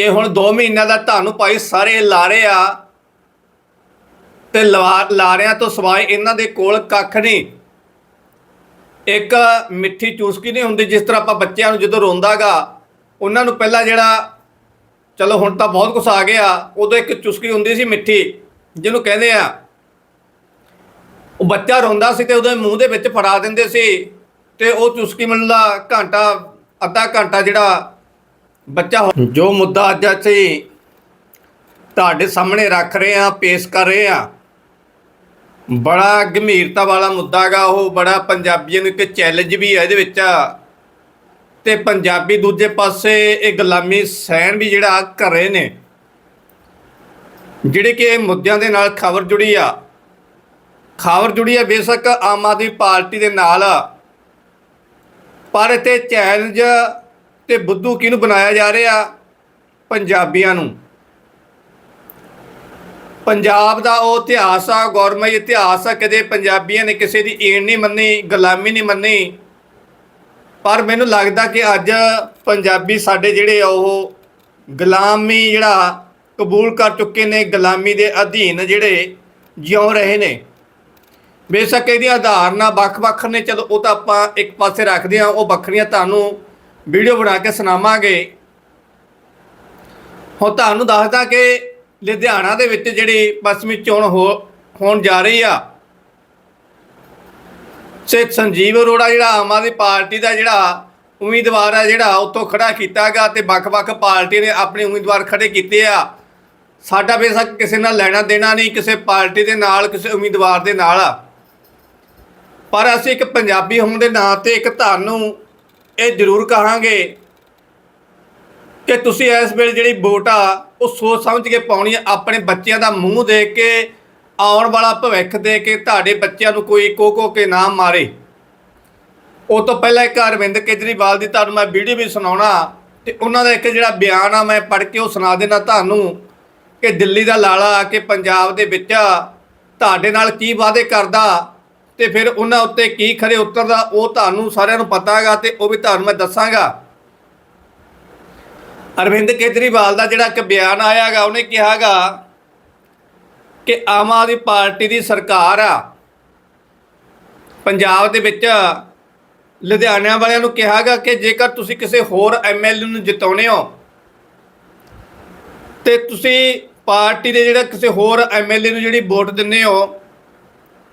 ਤੇ ਹੁਣ 2 ਮਹੀਨਿਆਂ ਦਾ ਤੁਹਾਨੂੰ ਭਾਈ ਸਾਰੇ ਲਾਰੇ ਆ। ਤੇ ਲਵਾ- ਲਾਰਿਆਂ ਤੋਂ ਸਵਾਏ ਇਹਨਾਂ ਦੇ ਕੋਲ ਕੱਖ ਨਹੀਂ। ਇੱਕ ਮਿੱਠੀ ਚੂਸਕੀ ਨਹੀਂ ਹੁੰਦੀ ਜਿਸ ਤਰ੍ਹਾਂ ਆਪਾਂ ਬੱਚਿਆਂ ਨੂੰ ਜਦੋਂ ਰੋਂਦਾਗਾ, ਉਹਨਾਂ ਨੂੰ ਪਹਿਲਾਂ ਜਿਹੜਾ, ਚਲੋ ਹੁਣ ਤਾਂ ਬਹੁਤ ਕੁਛ ਆ ਗਿਆ, ਉਦੋਂ ਇੱਕ ਚੁਸਕੀ ਹੁੰਦੀ ਸੀ ਮਿੱਠੀ, ਜਿਹਨੂੰ ਕਹਿੰਦੇ ਆ। ਉਹ ਬੱਚਾ ਰੋਂਦਾ ਸੀ ਤੇ ਉਹਦੇ ਮੂੰਹ ਦੇ ਵਿੱਚ ਫੜਾ ਦਿੰਦੇ ਸੀ, ਤੇ ਉਹ ਚੁਸਕੀ ਮਿਲਣ ਦਾ ਘੰਟਾ, ਅੱਧਾ ਘੰਟਾ ਜਿਹੜਾ ਬੱਚਾ ਹੋ- ਜੋ ਮੁੱਦਾ ਅੱਜ ਅਸੀਂ ਤੁਹਾਡੇ ਸਾਹਮਣੇ ਰੱਖ ਰਹੇ ਆ ਪੇਸ਼ ਕਰ ਰਹੇ ਆ ਬੜਾ ਗੰਭੀਰਤਾ ਵਾਲਾ ਮੁੱਦਾ ਗਾ ਉਹ, ਬੜਾ ਪੰਜਾਬੀਆਂ ਨੂੰ ਇੱਕ ਚੈਲੰਜ ਵੀ ਹੈ ਇਹਦੇ ਵਿੱਚ। ਤੇ ਪੰਜਾਬੀ ਦੂਜੇ ਪਾਸੇ ਇਹ ਗੁਲਾਮੀ ਸਹਿਣ ਵੀ ਜਿਹੜਾ ਕਰ ਰਹੇ ਨੇ, ਜਿਹੜੇ ਕਿ ਇਹ ਮੁੱਦਿਆਂ ਦੇ ਨਾਲ ਖਬਰ ਜੁੜੀ ਆ। ਖਬਰ ਜੁੜੀ ਆ ਬੇਸ਼ੱਕ ਆਮ ਆਦਮੀ ਪਾਰਟੀ ਦੇ ਨਾਲ, ਪਰ ਤੇ ਚੈਲੰਜ ਤੇ ਬੁੱਧੂ ਕਿਹਨੂੰ ਬਣਾਇਆ ਜਾ ਰਿਹਾ? ਪੰਜਾਬੀਆਂ ਨੂੰ। ਪੰਜਾਬ ਦਾ ਉਹ ਇਤਿਹਾਸ ਆ ਗੌਰਮਈ ਇਤਿਹਾਸ ਆ, ਕਦੇ ਪੰਜਾਬੀਆਂ ਨੇ ਕਿਸੇ ਦੀ ਈਣ ਨਹੀਂ ਮੰਨੀ, ਗੁਲਾਮੀ ਨਹੀਂ ਮੰਨੀ। ਪਰ ਮੈਨੂੰ ਲੱਗਦਾ ਕਿ ਅੱਜ ਪੰਜਾਬੀ ਸਾਡੇ ਜਿਹੜੇ ਆ, ਉਹ ਗੁਲਾਮੀ ਜਿਹੜਾ ਕਬੂਲ ਕਰ ਚੁੱਕੇ ਨੇ, ਗੁਲਾਮੀ ਦੇ ਅਧੀਨ ਜਿਹੜੇ ਜਿਉ ਰਹੇ ਨੇ। ਬੇਸ਼ੱਕ ਇਹਦੀਆਂ ਆਧਾਰਨਾ ਵੱਖ-ਵੱਖ ਨੇ, ਚਲੋ ਉਹ ਤਾਂ ਆਪਾਂ ਇੱਕ ਪਾਸੇ ਰੱਖਦੇ ਹਾਂ, ਉਹ ਵੱਖਰੀਆਂ ਤੁਹਾਨੂੰ ਵੀਡੀਓ ਬਣਾ ਕੇ ਸੁਣਾਵਾਂਗੇ। ਹੁਣ ਤੁਹਾਨੂੰ ਦੱਸਦਾ ਕਿ ਲੁਧਿਆਣਾ ਦੇ ਵਿੱਚ ਜਿਹੜੀ ਪੱਛਮੀ ਚੋਣ ਹੋ, ਹੋਣ ਜਾ ਰਹੀ ਆ। ਸੇ ਸੰਜੀਵ ਅਰੋੜਾ ਜਿਹੜਾ ਆਮ ਆਦਮੀ ਪਾਰਟੀ ਦਾ ਜਿਹੜਾ ਉਮੀਦਵਾਰ ਆ, ਜਿਹੜਾ ਉੱਥੋਂ ਖੜਾ ਕੀਤਾਗਾ ਤੇ ਵੱਖ-ਵੱਖ ਪਾਰਟੀ ਨੇ ਆਪਣੇ ਉਮੀਦਵਾਰ ਖੜੇ ਕੀਤੇ ਆ। ਸਾਡਾ ਬੇਸ਼ੱਕ ਕਿਸੇ ਨਾਲ ਲੈਣਾ ਦੇਣਾ ਨਹੀਂ, ਕਿਸੇ ਪਾਰਟੀ ਦੇ ਨਾਲ, ਕਿਸੇ ਉਮੀਦਵਾਰ ਦੇ ਨਾਲ। ਪਰ ਅਸੀਂ ਇੱਕ ਪੰਜਾਬੀ ਹੋਣ ਦੇ ਨਾਂ ਤੇ ਇੱਕ ਤੁਹਾਨੂੰ ਇਹ ਜ਼ਰੂਰ ਕਹਾਂਗੇ ਕਿ ਤੁਸੀਂ ਇਸ ਵੇਲੇ ਜਿਹੜੀ ਵੋਟ ਆ, ਉਹ ਸੋਚ ਸਮਝ ਕੇ ਪਾਉਣੀ ਆ, ਆਪਣੇ ਬੱਚਿਆਂ ਦਾ ਮੂੰਹ ਦੇਖ ਕੇ, ਆਉਣ ਵਾਲਾ ਭਵਿੱਖ ਦੇ ਕੇ ਤੁਹਾਡੇ ਬੱਚਿਆਂ ਨੂੰ ਕੋਈ ਕੋ ਕੋ ਕੇ ਨਾਮ ਮਾਰੇ। ਉਹ ਤੋਂ ਪਹਿਲਾਂ ਇੱਕ ਅਰਵਿੰਦ ਕੇਜਰੀਵਾਲ ਦੀ ਤੁਹਾਨੂੰ ਮੈਂ ਵੀਡੀਓ ਵੀ ਸੁਣਾਉਣਾ, ਤੇ ਉਹਨਾਂ ਦਾ ਇੱਕ ਜਿਹੜਾ ਬਿਆਨ ਆ ਮੈਂ ਪੜ੍ਹ ਕੇ ਉਹ ਸੁਣਾ ਦੇਣਾ ਤੁਹਾਨੂੰ ਕਿ ਦਿੱਲੀ ਦਾ ਲਾਲਾ ਆ ਕੇ ਪੰਜਾਬ ਦੇ ਵਿੱਚ ਤੁਹਾਡੇ ਨਾਲ ਕੀ ਵਾਅਦੇ ਕਰਦਾ ਤੇ ਫਿਰ ਉਹਨਾਂ ਉੱਤੇ ਕੀ ਖਰੇ ਉਤਰਦਾ, ਉਹ ਤੁਹਾਨੂੰ ਸਾਰਿਆਂ ਨੂੰ ਪਤਾ ਹੈਗਾ ਤੇ ਉਹ ਵੀ ਤੁਹਾਨੂੰ ਮੈਂ ਦੱਸਾਂਗਾ। ਅਰਵਿੰਦ ਕੇਜਰੀਵਾਲ ਦਾ ਜਿਹੜਾ ਇੱਕ ਬਿਆਨ ਆਇਆਗਾ ਉਹਨੇ ਕਿਹਾਗਾ ਕਿ ਆਮ ਆਦਮੀ ਪਾਰਟੀ ਦੀ ਸਰਕਾਰ ਆ, ਪੰਜਾਬ ਦੇ ਵਿੱਚ ਲੁਧਿਆਣਾ ਵਾਲਿਆਂ ਨੂੰ ਕਿਹਾਗਾ ਕਿ ਜੇਕਰ ਤੁਸੀਂ ਕਿਸੇ ਹੋਰ ਐਮਐਲਏ ਨੂੰ ਜਿਤਾਉਣੇ ਹੋ ਤੇ ਤੁਸੀਂ ਪਾਰਟੀ ਦੇ ਜਿਹੜਾ ਕਿਸੇ ਹੋਰ ਐਮਐਲਏ ਨੂੰ ਜਿਹੜੀ ਵੋਟ ਦਿੰਦੇ ਹੋ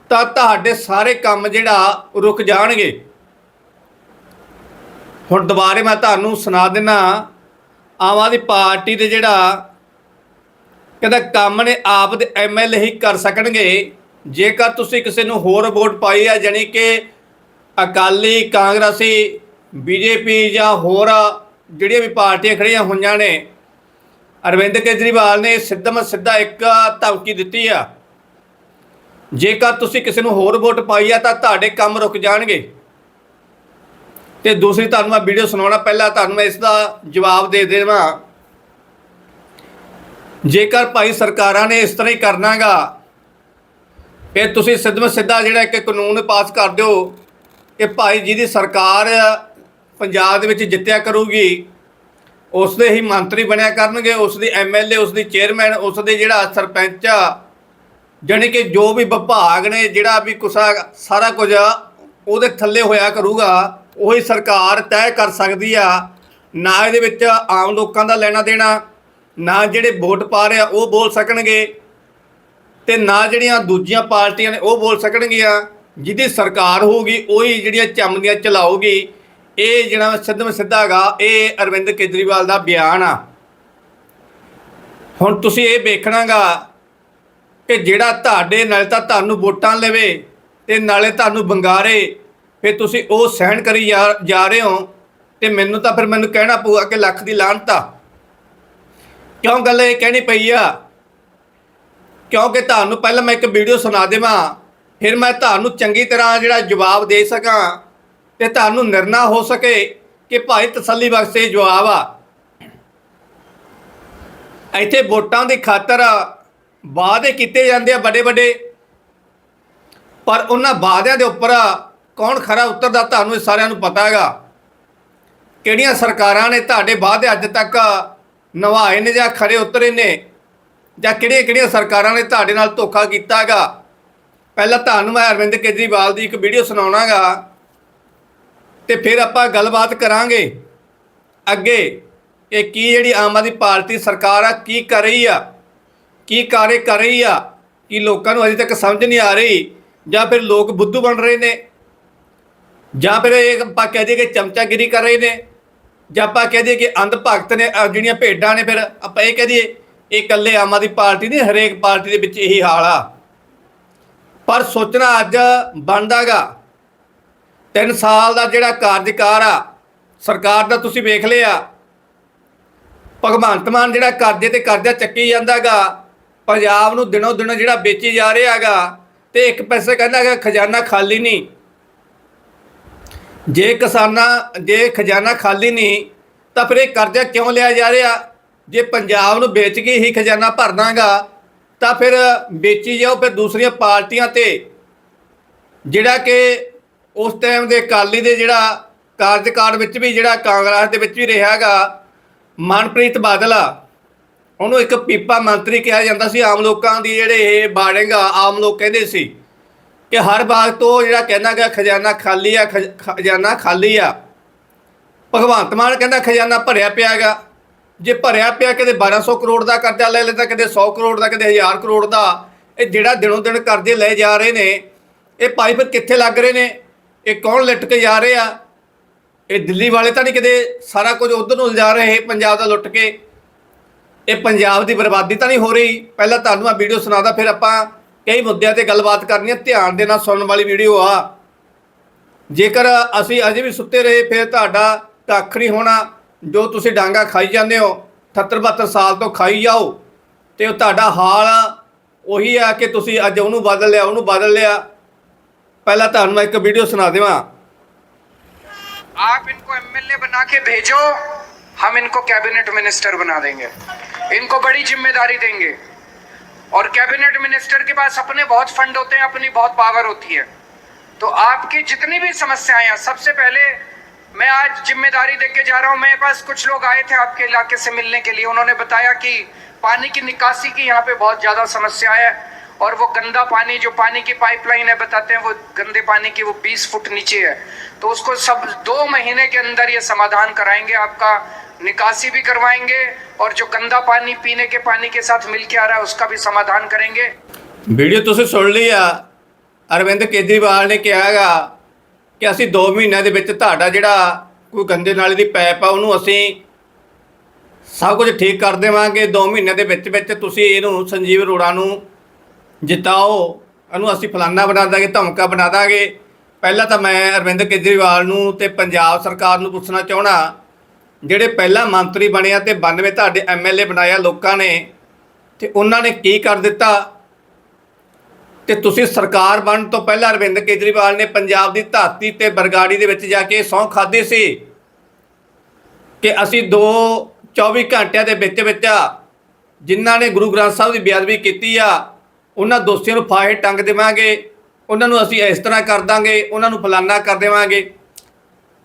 ਤਾਂ ਤੁਹਾਡੇ ਸਾਰੇ ਕੰਮ ਜਿਹੜਾ ਰੁਕ ਜਾਣਗੇ। ਹੁਣ ਦੁਬਾਰੇ ਮੈਂ ਤੁਹਾਨੂੰ ਸੁਣਾ ਦਿੰਨਾ, ਆਮ ਆਦਮੀ ਪਾਰਟੀ ਦੇ ਜਿਹੜਾ ਕਹਿੰਦਾ ਕੰਮ ਨੇ ਆਪ ਦੇ ਐਮਐਲਏ ਹੀ ਕਰ ਸਕਣਗੇ। ਜੇਕਰ ਤੁਸੀਂ ਕਿਸੇ ਨੂੰ ਹੋਰ ਵੋਟ ਪਾਈ ਆ ਜਾਨੀ ਕਿ ਅਕਾਲੀ, ਕਾਂਗਰਸੀ, ਬੀਜੇਪੀ ਜਾਂ ਹੋਰ ਜਿਹੜੀਆਂ ਵੀ ਪਾਰਟੀਆਂ ਖੜੀਆਂ ਹੋਈਆਂ ਨੇ, ਅਰਵਿੰਦ ਕੇਜਰੀਵਾਲ ਨੇ ਸਿੱਧਾ ਸਿੱਧਾ ਇੱਕ ਧਮਕੀ ਦਿੱਤੀ ਆ। ਜੇਕਰ ਤੁਸੀਂ ਕਿਸੇ ਨੂੰ ਹੋਰ ਵੋਟ ਪਾਈ ਆ ਤਾਂ ਤੁਹਾਡੇ ਕੰਮ ਰੁਕ ਜਾਣਗੇ। ਤੇ ਦੂਸਰੀ ਤੁਹਾਨੂੰ ਮੈਂ ਵੀਡੀਓ ਸੁਣਾਉਣਾ, ਪਹਿਲਾਂ ਤੁਹਾਨੂੰ ਮੈਂ ਇਸ ਦਾ ਜਵਾਬ ਦੇ ਦੇਵਾਂ। ਜੇਕਰ ਭਾਈ ਸਰਕਾਰਾਂ ਨੇ ਇਸ ਤਰ੍ਹਾਂ ਹੀ ਕਰਨਾਗਾ, ਫਿਰ ਤੁਸੀਂ ਸਿੱਧਮ ਸਿੱਧਾ ਜਿਹੜਾ ਇੱਕ ਕਾਨੂੰਨ ਪਾਸ ਕਰ ਦਿਓ ਕਿ ਭਾਈ ਜਿਹਦੀ ਸਰਕਾਰ ਪੰਜਾਬ ਦੇ ਵਿੱਚ ਜਿੱਤਿਆ ਕਰੂਗੀ। ਉਸ ਦੇ ਹੀ ਮੰਤਰੀ ਬਣਿਆ ਕਰਨਗੇ ਉਸ ਦੀ ਐਮਐਲਏ ਉਸ ਦੀ ਚੇਅਰਮੈਨ ਉਸ ਦੇ ਜਿਹੜਾ ਸਰਪੰਚ ਆ ਜਾਣੀ ਕਿ ਜੋ ਵੀ ਵਿਭਾਗ ਨੇ, ਜਿਹੜਾ ਵੀ ਕੁਸਾ ਸਾਰਾ ਕੁਝ ਉਹਦੇ ਥੱਲੇ ਹੋਇਆ ਕਰੂਗਾ, ਉਹੀ ਸਰਕਾਰ ਤੈਅ ਕਰ ਸਕਦੀ ਆ, ਨਾ ਇਹਦੇ ਵਿੱਚ ਆਮ ਲੋਕਾਂ ਦਾ ਲੈਣਾ ਦੇਣਾ, ਨਾ ਜਿਹੜੇ ਵੋਟ ਪਾ ਰਹੇ ਆ, ਉਹ ਬੋਲ ਸਕਣਗੇ, ਤੇ ਨਾ ਜਿਹੜੀਆਂ ਦੂਜੀਆਂ ਪਾਰਟੀਆਂ ਨੇ, ਉਹ ਬੋਲ ਸਕਣਗੀਆਂ। ਜਿਹਦੀ ਸਰਕਾਰ ਹੋਊਗੀ, ਉਹੀ ਜਿਹੜੀਆਂ ਚਮਦੀਆਂ ਚਲਾਊਗੀ, ਇਹ ਜਿਹੜਾ ਸਿੱਧਮ ਸਿੱਧਾਗਾ ਇਹ ਅਰਵਿੰਦ ਕੇਜਰੀਵਾਲ ਦਾ ਬਿਆਨ ਆ। ਹੁਣ ਤੁਸੀਂ ਇਹ ਵੇਖਣਾਗਾ ਕਿ ਜਿਹੜਾ ਤੁਹਾਡੇ ਨਾਲ ਤਾਂ ਤੁਹਾਨੂੰ ਵੋਟਾਂ ਲਵੇ ਤੇ ਨਾਲੇ ਤੁਹਾਨੂੰ ਬੰਗਾਰੇ ਫਿਰ ਤੁਸੀਂ ਉਹ ਸਹਿਣ ਕਰੀ ਜਾ ਰਹੇ ਹੋ ਤੇ ਮੈਨੂੰ ਤਾਂ ਫਿਰ ਮੈਨੂੰ ਕਹਿਣਾ ਪਊਗਾ ਕਿ ਲੱਖ ਦੀ ਲਾਹਨਤ ਆ। ਕਿਉਂ ਗੱਲ ਇਹ ਕਹਿਣੀ ਪਈ ਆ? ਕਿਉਂਕਿ ਤੁਹਾਨੂੰ ਪਹਿਲਾਂ ਮੈਂ ਇੱਕ ਵੀਡੀਓ ਸੁਣਾ ਦੇਵਾਂ, ਫਿਰ ਮੈਂ ਤੁਹਾਨੂੰ ਚੰਗੀ ਤਰ੍ਹਾਂ ਜਿਹੜਾ ਜਵਾਬ ਦੇ ਸਕਾਂ ਤੇ ਤੁਹਾਨੂੰ ਨਿਰਣਾ ਹੋ ਸਕੇ ਕਿ ਭਾਈ ਤਸੱਲੀ ਬਖਸ਼ੇ ਜਵਾਬ ਆ। ਇੱਥੇ ਵੋਟਾਂ ਦੀ ਖਾਤਰ ਵਾਅਦੇ ਕੀਤੇ ਜਾਂਦੇ ਆ ਵੱਡੇ ਵੱਡੇ। ਪਰ ਉਹਨਾਂ ਵਾਅਦਿਆਂ ਦੇ ਉੱਪਰ ਕੌਣ ਖਰਾ ਉਤਰਦਾ ਤੁਹਾਨੂੰ ਇਹ ਸਾਰਿਆਂ ਨੂੰ ਪਤਾ ਹੈਗਾ। ਕਿਹੜੀਆਂ ਸਰਕਾਰਾਂ ਨੇ ਤੁਹਾਡੇ ਵਾਅਦੇ ਅੱਜ ਤੱਕ ਨਵਾਏ ਨੇ ਜਾਂ ਖਰੇ ਉਤਰੇ ਨੇ ਜਾਂ ਕਿਹੜੀਆਂ ਕਿਹੜੀਆਂ ਸਰਕਾਰਾਂ ਨੇ ਤੁਹਾਡੇ ਨਾਲ ਧੋਖਾ ਕੀਤਾ ਕੀਤਾਗਾ ਪਹਿਲਾਂ ਤੁਹਾਨੂੰ ਮੈਂ ਅਰਵਿੰਦ ਕੇਜਰੀਵਾਲ ਦੀ ਇੱਕ ਵੀਡੀਓ ਸੁਣਾਉਣਾਗਾ ਤੇ ਫਿਰ ਆਪਾਂ ਗੱਲਬਾਤ ਕਰਾਂਗੇ ਅੱਗੇ ਇਹ ਕੀ ਜਿਹੜੀ ਆਮ ਆਦਮੀ ਪਾਰਟੀ ਸਰਕਾਰ ਆ, ਕੀ ਕਰ ਰਹੀ ਆ। ਕੀ ਕਾਰੇ ਕਰ ਰਹੀ ਆ? ਕਿ ਲੋਕਾਂ ਨੂੰ ਅਜੇ ਤੱਕ ਸਮਝ ਨਹੀਂ ਆ ਰਹੀ? ਜਾਂ ਫਿਰ ਲੋਕ ਬੁੱਧੂ ਬਣ ਰਹੇ ਨੇ? ਜਾਂ ਫਿਰ ਇਹ ਆਪਾਂ ਕਹਿ ਦਈਏ ਕਿ ਚਮਚਾਗਿਰੀ ਕਰ ਰਹੇ ਨੇ? ਜਾਂ ਆਪਾਂ ਕਹਿ ਦਈਏ ਕਿ ਅੰਧ ਭਗਤ ਨੇ ਜਿਹੜੀਆਂ ਭੇਡਾਂ ਨੇ ਫਿਰ ਆਪਾਂ ਇਹ ਕਹਿ ਦਈਏ, ਇਹ ਇਕੱਲੇ ਆਮ ਆਦਮੀ ਪਾਰਟੀ ਨਹੀਂ, ਹਰੇਕ ਪਾਰਟੀ ਦੇ ਵਿੱਚ ਇਹੀ ਹਾਲ ਆ। ਪਰ ਸੋਚਣਾ ਅੱਜ ਬਣਦਾਗਾ। 3 ਸਾਲ ਦਾ ਜਿਹੜਾ ਕਾਰਜਕਾਰ ਆ, ਸਰਕਾਰ ਦਾ ਤੁਸੀਂ ਵੇਖ ਲਿਆ। ਭਗਵੰਤ ਮਾਨ ਜਿਹੜਾ ਕਰਜ਼ੇ ਤੇ ਕਰਜ਼ਾ ਚੱਕੀ ਜਾਂਦਾਗਾ। ਪੰਜਾਬ ਨੂੰ ਦਿਨੋਂ ਦਿਨ ਜਿਹੜਾ ਵੇਚੀ ਜਾ ਰਿਹਾ ਹੈਗਾ ਤੇ ਇੱਕ ਪਾਸੇ ਕਹਿੰਦਾ ਹੈਗਾ ਖਜ਼ਾਨਾ ਖਾਲੀ ਨਹੀਂ। ਜੇ ਕਿਸਾਨਾਂ, ਜੇ ਖਜ਼ਾਨਾ ਖਾਲੀ ਨਹੀਂ, ਤਾਂ ਫਿਰ ਇਹ ਕਰਜ਼ਾ ਕਿਉਂ ਲਿਆ ਜਾ ਰਿਹਾ? ਜੇ ਪੰਜਾਬ ਨੂੰ ਵੇਚ ਕੇ ਹੀ ਖਜ਼ਾਨਾ ਭਰਨਾਗਾ, ਤਾਂ ਫਿਰ ਵੇਚੀ ਜਾਓ ਫਿਰ ਦੂਸਰੀਆਂ ਪਾਰਟੀਆਂ ਤੇ। ਜਿਹੜਾ ਕਿ ਉਸ ਟਾਈਮ ਦੇ ਅਕਾਲੀ ਦੇ ਜਿਹੜਾ ਕਾਰਜਕਾਲ ਵਿੱਚ ਵੀ ਜਿਹੜਾ ਕਾਂਗਰਸ ਦੇ ਵਿੱਚ ਵੀ ਰਿਹਾਗਾ ਮਨਪ੍ਰੀਤ ਬਾਦਲ ਆ। ਉਹਨੂੰ ਇੱਕ ਪੀਪਾ ਮੰਤਰੀ ਕਿਹਾ ਜਾਂਦਾ ਸੀ, ਆਮ ਲੋਕਾਂ ਦੀ ਜਿਹੜੇ ਇਹ ਬਾੜੇਗਾ ਆਮ ਲੋਕ ਕਹਿੰਦੇ ਸੀ ਕਿ ਹਰ ਬਾਗ ਤੋਂ ਜਿਹੜਾ ਕਹਿੰਦਾ ਗਿਆ ਖਜ਼ਾਨਾ ਖਾਲੀ ਆ, ਖਜ਼- ਖਜ਼ਾਨਾ ਖਾਲੀ ਆ। ਭਗਵੰਤ ਮਾਨ ਕਹਿੰਦਾ ਖਜ਼ਾਨਾ ਭਰਿਆ ਪਿਆਗਾ ਜੇ ਭਰਿਆ ਪਿਆ ਕਿਤੇ 1200 ਕਰੋੜ ਦਾ ਕਰਜ਼ਾ ਲੈ ਲੈਂਦਾ ਕਦੇ 100 ਕਰੋੜ ਦਾ ਕਦੇ 1000 ਕਰੋੜ ਦਾ, ਇਹ ਜਿਹੜਾ ਦਿਨੋਂ ਦਿਨ ਕਰਜ਼ੇ ਲਏ ਜਾ ਰਹੇ ਨੇ, ਇਹ ਭਾਈ ਫਿਰ ਕਿੱਥੇ ਲੱਗ ਰਹੇ ਨੇ, ਇਹ ਕੌਣ ਲੁੱਟ ਕੇ ਜਾ ਰਹੇ? ਆ ਇਹ ਦਿੱਲੀ ਵਾਲੇ ਤਾਂ ਨਹੀਂ ਕਿਤੇ ਸਾਰਾ ਕੁਝ ਉਧਰ ਨੂੰ ਲਿਜਾ ਰਹੇ ਪੰਜਾਬ ਦਾ ਲੁੱਟ ਕੇ। ਇਹ ਪੰਜਾਬ ਦੀ ਬਰਬਾਦੀ ਤਾਂ ਨਹੀਂ ਹੋ ਰਹੀ ਪਹਿਲਾਂ ਤੁਹਾਨੂੰ ਆ ਵੀਡੀਓ ਸੁਣਾਦਾ ਫਿਰ ਆਪਾਂ ਕਈ ਮੁੱਦਿਆਂ ਤੇ ਗੱਲਬਾਤ ਕਰਨੀ ਹੈ ਧਿਆਨ ਦੇ ਨਾਲ ਸੁਣਨ ਵਾਲੀ ਵੀਡੀਓ ਆ ਜੇਕਰ ਅਸੀਂ ਅਜੇ ਵੀ ਸੁੱਤੇ ਰਹੇ ਫਿਰ ਤੁਹਾਡਾ ਕੱਖ ਨਹੀਂ ਹੋਣਾ ਜੋ ਤੁਸੀਂ ਡਾਂਗਾ ਖਾਈ ਜਾਂਦੇ ਹੋ 78 72 ਸਾਲ ਤੋਂ ਖਾਈ ਜਾਓ ਤੇ ਉਹ ਤੁਹਾਡਾ ਹਾਲ ਉਹੀ ਆ ਕਿ ਤੁਸੀਂ ਅੱਜ ਉਹਨੂੰ ਬਦਲ ਲਿਆ ਉਹਨੂੰ ਬਦਲ ਲਿਆ ਪਹਿਲਾਂ ਤੁਹਾਨੂੰ ਮੈਂ ਇੱਕ ਵੀਡੀਓ ਸੁਣਾ ਦੇਵਾਂ आप इनको एमएलए बना के भेजो हम इनको कैबिनेट मिनिस्टर बना देंगे इनको बड़ी ज़िम्मेदारी देंगे। और कैबिनेट मिनिस्टर के पास अपने बहुत फंड होते हैं, अपनी बहुत पावर होती है। तो आपकी जितनी भी समस्याएँ हैं, सबसे पहले मैं आज ज़िम्मेदारी देके जा रहा हूँ। मेरे पास कुछ लोग आए थे आपके इलाके से मिलने के लिए। उन्होंने बताया कि पानी की निकासी की यहाँ पे बहुत ज़्यादा समस्या है। और वो गंदा पानी, जो पानी की पाइपलाइन है, बताते हैं, वो गंदे पानी की वो 20 फुट नीचे है। तो उसको सब दो महीने के अंदर ये समाधान कराएँगे। आपका निकासी भी करवाएंगे और जो गंदा पानी पीने के पानी के साथ मिल के आ रहा है उसका भी समाधान करेंगे ਵੀਡੀਓ ਤੁਸੀਂ ਸੁਣ ਲਈ ਆ ਅਰਵਿੰਦ ਕੇਜਰੀਵਾਲ ਨੇ ਕਿਹਾਗਾ ਕਿ ਅਸੀਂ 2 ਮਹੀਨਿਆਂ ਦੇ ਵਿੱਚ ਤੁਹਾਡਾ ਜਿਹੜਾ ਕੋਈ ਗੰਦੇ ਨਾਲੇ ਦੀ ਪਾਈਪ ਆ ਉਹਨੂੰ ਅਸੀਂ ਸਭ ਕੁਝ ਠੀਕ ਕਰ ਦੇਵਾਂਗੇ 2 ਮਹੀਨਿਆਂ ਦੇ ਵਿੱਚ ਵਿੱਚ ਤੁਸੀਂ ਇਹਨੂੰ ਸੰਜੀਵ ਅਰੋੜਾ ਨੂੰ ਜਿਤਾਓ ਇਹਨੂੰ ਅਸੀਂ ਫਲਾਨਾ ਬਣਾ ਦਾਂਗੇ ਧਮਕਾ ਬਣਾ ਦਾਂਗੇ ਪਹਿਲਾਂ ਤਾਂ ਮੈਂ ਅਰਵਿੰਦ ਕੇਜਰੀਵਾਲ ਨੂੰ ਤੇ ਪੰਜਾਬ ਸਰਕਾਰ ਨੂੰ ਪੁੱਛਣਾ ਚਾਹਣਾ ਜਿਹੜੇ ਪਹਿਲਾਂ ਮੰਤਰੀ ਬਣਿਆ ਤੇ 92 ਤੁਹਾਡੇ ਐਮਐਲਏ ਬਣਾਇਆ ਲੋਕਾਂ ਨੇ, ਤੇ ਉਹਨਾਂ ਨੇ ਕੀ ਕਰ ਦਿੱਤਾ? ਤੇ ਤੁਸੀਂ ਸਰਕਾਰ ਬਣਨ ਤੋਂ ਪਹਿਲਾਂ ਅਰਵਿੰਦ ਕੇਜਰੀਵਾਲ ਨੇ ਪੰਜਾਬ ਦੀ ਧਰਤੀ ਤੇ ਬਰਗਾੜੀ ਦੇ ਵਿੱਚ ਜਾ ਕੇ ਸਹੁੰ ਖਾਧੀ ਸੀ ਕਿ ਅਸੀਂ ਦੋ 24 ਘੰਟਿਆਂ ਦੇ ਵਿੱਚ ਵਿੱਚ ਜਿਨ੍ਹਾਂ ਨੇ ਗੁਰੂ ਗ੍ਰੰਥ ਸਾਹਿਬ ਦੀ ਬੇਅਦਬੀ ਕੀਤੀ ਆ, ਉਹਨਾਂ ਦੋਸ਼ੀਆਂ ਨੂੰ ਫਾਹੇ ਟੰਗ ਦੇਵਾਂਗੇ, ਉਹਨਾਂ ਨੂੰ ਅਸੀਂ ਇਸ ਤਰ੍ਹਾਂ ਕਰ ਦਾਂਗੇ, ਉਹਨਾਂ ਨੂੰ ਫਲਾਨਾ ਕਰ ਦੇਵਾਂਗੇ।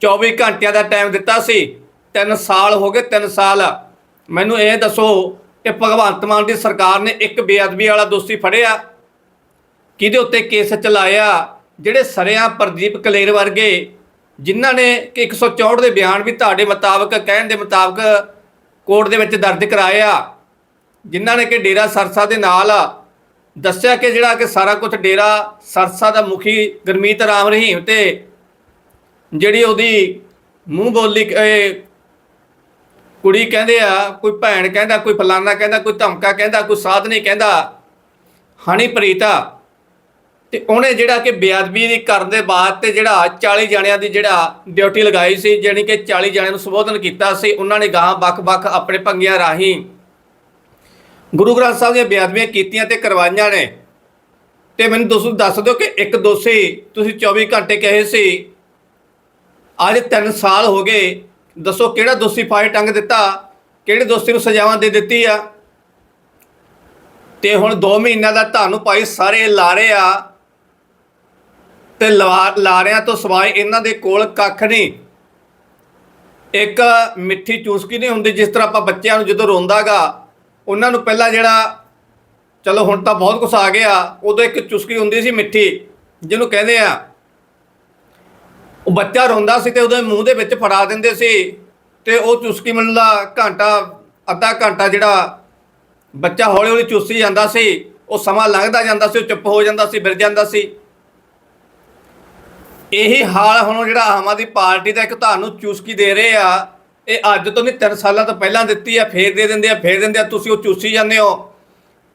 24 ਘੰਟਿਆਂ ਦਾ ਟਾਈਮ ਦਿੱਤਾ ਸੀ। 3 ਸਾਲ ਹੋ ਗਏ 3 ਸਾਲ। ਮੈਨੂੰ ਇਹ ਦੱਸੋ ਕਿ ਭਗਵੰਤ ਮਾਨ ਦੀ ਸਰਕਾਰ ਨੇ ਇੱਕ ਬੇਅਦਬੀ ਵਾਲਾ ਦੋਸ਼ੀ ਫੜਿਆ। ਕਿਹਦੇ ਉੱਤੇ ਕੇਸ ਚਲਾਇਆ? ਜਿਹੜੇ ਸਰਿਆਂ ਪ੍ਰਦੀਪ ਕਲੇਰ ਵਰਗੇ, ਜਿਨ੍ਹਾਂ ਨੇ ਕਿ 164 ਦੇ ਬਿਆਨ ਵੀ ਤੁਹਾਡੇ ਮੁਤਾਬਕ, ਕਹਿਣ ਦੇ ਮੁਤਾਬਕ ਕੋਰਟ ਦੇ ਵਿੱਚ ਦਰਜ ਕਰਾਇਆ। ਜਿਨ੍ਹਾਂ ਨੇ ਕਿ ਡੇਰਾ ਸਰਸਾ ਦੇ ਨਾਲ ਦੱਸਿਆ ਕਿ ਜਿਹੜਾ ਕਿ ਸਾਰਾ ਕੁਝ ਡੇਰਾ ਸਰਸਾ ਦਾ ਮੁਖੀ ਗੁਰਮੀਤ ਰਾਮ ਰਹੀਮ ਤੇ, ਜਿਹੜੀ ਉਹਦੀ ਮੂੰਹ ਬੋਲੀ ਕੁੜੀ ਕਹਿੰਦੇ ਆ, ਕੋਈ ਭੈਣ ਕਹਿੰਦਾ, ਕੋਈ ਫਲਾਨਾ ਕਹਿੰਦਾ, ਕੋਈ ਧਮਕਾ ਕਹਿੰਦਾ, ਕੋਈ ਸਾਧਨੀ ਕਹਿੰਦਾ ਹਨੀਪ੍ਰੀਤ ਆ ਤੇ ਉਹਨੇ ਜਿਹੜਾ ਕਿ ਬੇਅਦਬੀ ਦੀ ਕਰਨ ਦੇ ਬਾਅਦ ਤੇ ਜਿਹੜਾ 40 ਜਣਿਆਂ ਦੀ ਜਿਹੜਾ ਡਿਊਟੀ ਲਗਾਈ ਸੀ, ਜਾਣੀ ਕਿ 40 ਜਣਿਆਂ ਨੂੰ ਸੰਬੋਧਨ ਕੀਤਾ ਸੀ, ਉਹਨਾਂ ਨੇ ਗਾਂ ਵੱਖ-ਵੱਖ ਆਪਣੇ ਭੰਗਿਆਂ ਰਾਹੀਂ ਗੁਰੂ ਗ੍ਰੰਥ ਸਾਹਿਬ ਦੀਆਂ ਬੇਅਦਬੀਆਂ ਕੀਤੀਆਂ ਤੇ ਕਰਵਾਈਆਂ ਨੇ। ਤੇ ਮੈਨੂੰ ਤੁਸੀਂ ਦੱਸ ਦਿਓ ਕਿ ਇੱਕ ਦੋਸ਼ੀ ਤੁਸੀਂ 24 ਘੰਟੇ ਕਹੇ ਸੀ, ਅੱਜ 3 ਸਾਲ ਹੋ ਗਏ ਦੱਸੋ ਕਿਹੜਾ ਦੋਸ਼ੀ ਫਾਹੇ ਟੰਗ ਦਿੱਤਾ? ਕਿਹੜੇ ਦੋਸ਼ੀ ਨੂੰ ਸਜ਼ਾਵਾਂ ਦੇ ਦਿੱਤੀ ਆ? ਤੇ ਹੁਣ 2 ਮਹੀਨਿਆਂ ਦਾ ਤੁਹਾਨੂੰ ਭਾਈ ਸਾਰੇ ਲਾਰੇ ਆ। ਤੇ ਲਾਰਿਆਂ ਤੋਂ ਸਵਾਏ ਇਹਨਾਂ ਦੇ ਕੋਲ ਕੱਖ ਨਹੀਂ। ਇੱਕ ਮਿੱਠੀ ਚੂਸਕੀ ਨਹੀਂ ਹੁੰਦੀ ਜਿਸ ਤਰ੍ਹਾਂ ਆਪਾਂ ਬੱਚਿਆਂ ਨੂੰ ਜਦੋਂ ਰੋਂਦਾਗਾ ਉਹਨਾਂ ਨੂੰ ਪਹਿਲਾਂ ਜਿਹੜਾ, ਚਲੋ ਹੁਣ ਤਾਂ ਬਹੁਤ ਕੁਝ ਆ ਗਿਆ, ਉਦੋਂ ਇੱਕ ਚੁਸਕੀ ਹੁੰਦੀ ਸੀ ਮਿੱਠੀ, ਜਿਹਨੂੰ ਕਹਿੰਦੇ ਆ ਉਹ ਬੱਚਾ ਰੋਂਦਾ ਸੀ ਤੇ ਉਹਦੇ ਮੂੰਹ ਦੇ ਵਿੱਚ ਫੜਾ ਦਿੰਦੇ ਸੀ ਤੇ ਉਹ ਚੁਸਕੀ ਮਿਲਣ ਦਾ ਘੰਟਾ, ਅੱਧਾ ਘੰਟਾ ਜਿਹੜਾ ਬੱਚਾ ਹੌਲੀ ਹੌਲੀ ਚੁੱਸੀ ਜਾਂਦਾ ਸੀ, ਉਹ ਸਮਾਂ ਲੰਘਦਾ ਜਾਂਦਾ ਸੀ, ਉਹ ਚੁੱਪ ਹੋ ਜਾਂਦਾ ਸੀ ਬਿਰ ਜਾਂਦਾ ਸੀ। ਇਹੀ ਹਾਲ ਹੁਣ ਜਿਹੜਾ ਆਮ ਆਦਮੀ ਪਾਰਟੀ ਦਾ ਇੱਕ ਤੁਹਾਨੂੰ ਚੁਸਕੀ ਦੇ ਰਹੇ ਆ, ਇਹ ਅੱਜ ਤੋਂ ਨਹੀਂ 3 ਸਾਲਾਂ ਤੋਂ ਪਹਿਲਾਂ ਦਿੱਤੀ ਆ, ਫੇਰ ਦੇ ਦਿੰਦੇ ਆ, ਫੇਰ ਦਿੰਦੇ ਆ, ਤੁਸੀਂ ਉਹ ਚੂਸੀ ਜਾਂਦੇ ਹੋ।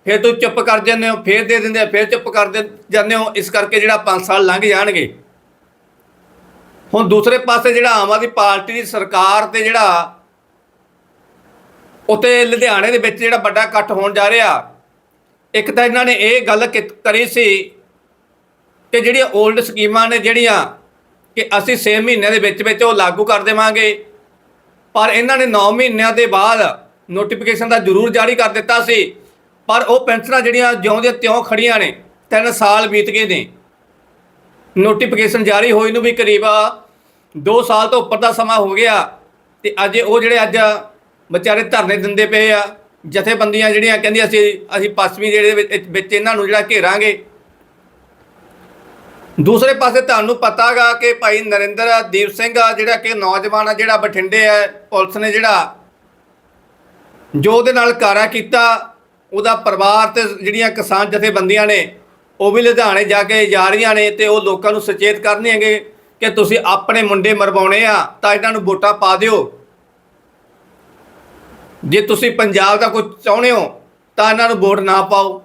ਫਿਰ ਤੁਸੀਂ ਚੁੱਪ ਕਰ ਜਾਂਦੇ ਹੋ, ਫੇਰ ਦੇ ਦਿੰਦੇ ਆ, ਫੇਰ ਚੁੱਪ ਕਰ ਦੇ- ਜਾਂਦੇ ਹੋ, ਇਸ ਕਰਕੇ ਜਿਹੜਾ 5 ਸਾਲ ਲੰਘ ਜਾਣਗੇ। ਹੁਣ ਦੂਸਰੇ ਪਾਸੇ ਜਿਹੜਾ ਆਮ ਆਦਮੀ ਪਾਰਟੀ ਦੀ ਸਰਕਾਰ ਤੇ ਜਿਹੜਾ ਉਤੇ ਲੁਧਿਆਣੇ ਦੇ ਵਿੱਚ ਜਿਹੜਾ ਵੱਡਾ ਇਕੱਠ ਹੋਣ ਜਾ ਰਿਹਾ, ਇੱਕ ਤਾਂ ਇਹਨਾਂ ਨੇ ਇਹ ਗੱਲ ਕੀ- ਕਰੀ ਸੀ ਕਿ ਜਿਹੜੀਆਂ 올ਡ ਸਕੀਮਾਂ ਨੇ ਜਿਹੜੀਆਂ ਕਿ ਅਸੀਂ 6 ਮਹੀਨਿਆਂ ਦੇ ਵਿੱਚ ਵਿੱਚ ਉਹ ਲਾਗੂ ਕਰ ਦੇਵਾਂਗੇ, ਪਰ ਇਹਨਾਂ ਨੇ 9 ਮਹੀਨਿਆਂ ਦੇ ਬਾਅਦ ਨੋਟੀਫਿਕੇਸ਼ਨ ਦਾ ਜ਼ਰੂਰ ਜਾਰੀ ਕਰ ਦਿੱਤਾ ਸੀ, ਪਰ ਉਹ ਪੈਨਸ਼ਨਾਂ ਜਿਹੜੀਆਂ ਜਿਉਂ ਦੀਆਂ ਤਿਉਂ ਖੜੀਆਂ ਨੇ 3 ਸਾਲ ਬੀਤ ਗਏ ਨੇ। ਨੋਟੀਫਿਕੇਸ਼ਨ ਜਾਰੀ ਹੋਈ ਨੂੰ ਵੀ ਕਰੀਬ 2 ਸਾਲ ਤੋਂ ਉੱਪਰ ਦਾ ਸਮਾਂ ਹੋ ਗਿਆ ਤੇ ਅੱਜ ਉਹ ਜਿਹੜੇ ਅੱਜ ਵਿਚਾਰੇ ਧਰਨੇ ਦਿੰਦੇ ਪਏ ਆ, ਜਥੇਬੰਦੀਆਂ ਜਿਹੜੀਆਂ ਕਹਿੰਦੀਆਂ ਅਸੀਂ ਅਸੀਂ ਪੱਛਮੀ ਜਿਹੜੇ ਵਿੱਚ- ਇਹਨਾਂ ਨੂੰ ਜਿਹੜਾ ਘੇਰਾਂਗੇ। ਦੂਸਰੇ ਪਾਸੇ ਤੁਹਾਨੂੰ ਪਤਾਗਾ ਕਿ ਭਾਈ ਨਰਿੰਦਰ ਦੀਪ ਸਿੰਘ ਆ, ਜਿਹੜਾ ਕਿ ਨੌਜਵਾਨ ਆ, ਜਿਹੜਾ ਬਠਿੰਡੇ ਆ, ਪੁਲਿਸ ਨੇ ਜਿਹੜਾ ਜੋ ਉਹਦੇ ਨਾਲ ਕਾਰਾ ਕੀਤਾ, ਉਹਦਾ ਪਰਿਵਾਰ ਤੇ ਜਿਹੜੀਆਂ ਕਿਸਾਨ ਜਥੇਬੰਦੀਆਂ ਨੇ ਉਹ ਵੀ ਲੁਧਿਆਣੇ ਜਾ ਕੇ ਜਾ ਰਹੀਆਂ ਨੇ ਤੇ ਉਹ ਲੋਕਾਂ ਨੂੰ ਸੁਚੇਤ ਕਰਨੇਗੇ ਕਿ ਤੁਸੀਂ ਆਪਣੇ ਮੁੰਡੇ ਮਰਵਾਉਣੇ ਆ, ਤਾਂ ਇਹਨਾਂ ਨੂੰ ਵੋਟਾਂ ਪਾ ਦਿਓ। ਜੇ ਤੁਸੀਂ ਪੰਜਾਬ ਦਾ ਕੁਝ ਚਾਹੁੰਦੇ ਹੋ, ਤਾਂ ਇਹਨਾਂ ਨੂੰ ਵੋਟ ਨਾ ਪਾਓ।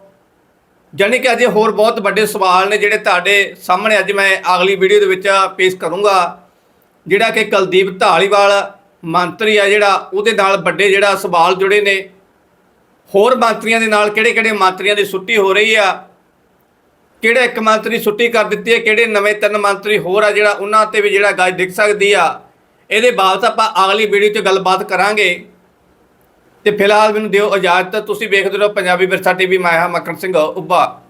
ਜਾਣੀ ਕਿ ਅਜੇ ਹੋਰ ਬਹੁਤ ਵੱਡੇ ਸਵਾਲ ਨੇ ਜਿਹੜੇ ਤੁਹਾਡੇ ਸਾਹਮਣੇ ਅੱਜ ਮੈਂ ਅਗਲੀ ਵੀਡੀਓ ਦੇ ਵਿੱਚ ਪੇਸ਼ ਕਰੂੰਗਾ। ਜਿਹੜਾ ਕਿ ਕੁਲਦੀਪ ਢਾਲੀਵਾਲ ਮੰਤਰੀ ਆ ਜਿਹੜਾ, ਉਹਦੇ ਨਾਲ ਵੱਡੇ ਜਿਹੜਾ ਸਵਾਲ ਜੁੜੇ ਨੇ। ਹੋਰ ਮੰਤਰੀਆਂ ਦੇ ਨਾਲ ਕਿਹੜੇ ਕਿਹੜੇ ਮੰਤਰੀਆਂ ਦੀ ਛੁੱਟੀ ਹੋ ਰਹੀ ਆ ਕਿਹੜੇ ਇੱਕ ਮੰਤਰੀ ਛੁੱਟੀ ਕਰ ਦਿੱਤੀ ਹੈ, ਕਿਹੜੇ ਨਵੇਂ ਤਿੰਨ ਮੰਤਰੀ ਹੋਰ ਆ ਜਿਹੜਾ ਉਹਨਾਂ ਤੇ ਵੀ ਜਿਹੜਾ ਗੱਲ ਦਿਖ ਸਕਦੀ ਆ। ਇਹਦੇ ਬਾਬਤ ਆਪਾਂ ਅਗਲੀ ਵੀਡੀਓ 'ਚ ਗੱਲਬਾਤ ਕਰਾਂਗੇ। ਤੇ ਫਿਲਹਾਲ ਮੈਨੂੰ ਦਿਓ ਇਜਾਜ਼ਤ, ਤੁਸੀਂ ਵੇਖਦੇ ਰਹੋ ਪੰਜਾਬੀ ਵਿਰਸਾ ਟੀਵੀ ਮੈਂ ਹਾਂ ਮੱਕੜ ਸਿੰਘ ਉੱਭਾ।